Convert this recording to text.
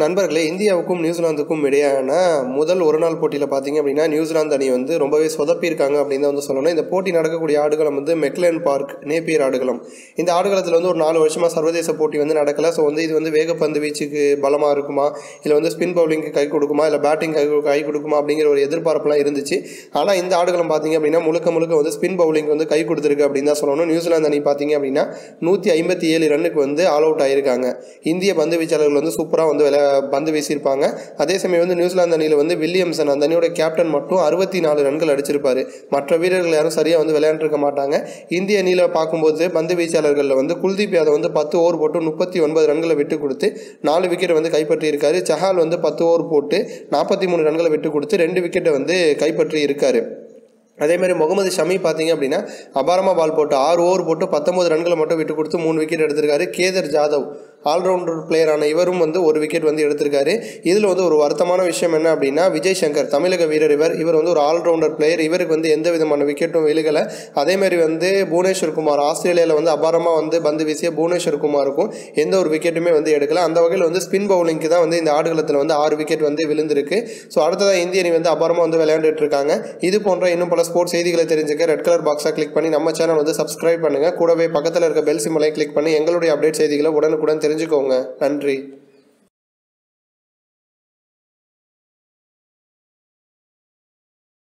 நண்பர்களே இந்தியாவுக்கும் நியூசிலாந்துக்கும் இடையான முதல் ஒரு நாள் போட்டியில் பார்த்தீங்க அப்படின்னா நியூசிலாந்து அணி வந்து ரொம்பவே சொதப்பியிருக்காங்க அப்படின்னு தான் வந்து சொல்லணும். இந்த போட்டி நடக்கக்கூடிய ஆடுகளம் வந்து மெக்லேன் பார்க் நேப்பியர் ஆடுகளம். இந்த ஆடுகளத்தில் வந்து ஒரு நாலு வருஷமாக சர்வதேச போட்டி வந்து நடக்கல. ஸோ வந்து இது வந்து வேகப்பந்து வீச்சுக்கு பலமாக இருக்குமா? இல்லை வந்து ஸ்பின் பவுலிங்க்கு கை கொடுக்குமா? இல்லை பேட்டிங் கை கை கொடுக்குமா? அப்படிங்கிற ஒரு எதிர்பார்ப்புலாம் இருந்துச்சு. ஆனால் இந்த ஆடுகளம் பார்த்தீங்க அப்படின்னா முழுக்க முழுக்க வந்து ஸ்பின் பவுலிங் வந்து கை கொடுத்துருக்கு அப்படின்னு தான் சொல்லணும். நியூசிலாந்து அணி பார்த்தீங்க அப்படின்னா நூற்றி ஐம்பத்தி ஏழு ரன்னுக்கு வந்து ஆல் அவுட் ஆயிருக்காங்க. இந்திய பந்து வீச்சாளர்கள் வந்து சூப்பராக வந்து விளை பந்து வீசியிருப்பாங்க. அதே சமயம் வந்து நியூசிலாந்து அணியில் வந்து வில்லியம்சன் அந்த அணியோட கேப்டன் மட்டும் அறுபத்தி நாலு ரன்கள் அடிச்சிருப்பாரு. மற்ற வீரர்கள் யாரும் சரியாக வந்து விளையாண்டுருக்க மாட்டாங்க. இந்திய அணியில் பார்க்கும்போது பந்து வீச்சாளர்களில் வந்து குல்தீப் யாதவ் வந்து பத்து ஓவர் போட்டு முப்பத்தி ஒன்பது ரன்களை விட்டு கொடுத்து நாலு விக்கெட் வந்து கைப்பற்றி இருக்காரு சஹால் வந்து பத்து ஓவர் போட்டு நாற்பத்தி மூணு ரன்களை விட்டு கொடுத்து ரெண்டு விக்கெட்டை வந்து கைப்பற்றி இருக்காரு அதே மாதிரி முகமது ஷமி பார்த்தீங்க அப்படின்னா அபாரமாக பால் போட்டு ஆறு ஓவர் போட்டு பத்தொம்பது ரன்களை மட்டும் விட்டு கொடுத்து மூணு விக்கெட் எடுத்திருக்காரு. கேதர் ஜாதவ் ஆல்ரவுண்டர் பிளேயரான இவரும் வந்து ஒரு விக்கெட் வந்து எடுத்திருக்காரு. இதில் வந்து ஒரு வருத்தமான விஷயம் என்ன அப்படின்னா விஜய் சங்கர் தமிழக வீரர் இவர். இவர் வந்து ஒரு ஆல்ரவுண்டர் பிளேயர் இவருக்கு வந்து எந்த விதமான விக்கெட்டும் விழுகலை. அதேமாதிரி வந்து புவனேஸ்வர் குமார் ஆஸ்திரேலியாவில் வந்து அபாரமாக வந்து பந்து வீசிய புவனேஸ்வர் குமாருக்கும் எந்த ஒரு விக்கெட்டுமே வந்து எடுக்கல. அந்த வகையில் வந்து ஸ்பின் பவுலிங்க்கு தான் வந்து இந்த ஆடுகளத்தில் வந்து ஆறு விக்கெட் வந்து விழுந்திருக்கு. ஸோ அடுத்ததாக இந்திய அணி வந்து அபாரமாக வந்து விளையாண்டுட்டு இருக்காங்க. இது போன்ற இன்னும் பல ஸ்போர்ட்ஸ் செய்திகளை தெரிஞ்சுக்க ரெட் கலர் பாக்ஸாக கிளிக் பண்ணி நம்ம சேனல் வந்து சப்ஸ்கிரைப் பண்ணுங்கள் கூடவே பக்கத்தில் இருக்க பெல் சிம்மலை கிளிக் பண்ணி எங்களுடைய அப்டேட் செய்திகளை உடனுக்குடன் தெரிஞ்சுக்கோங்க. நன்றி.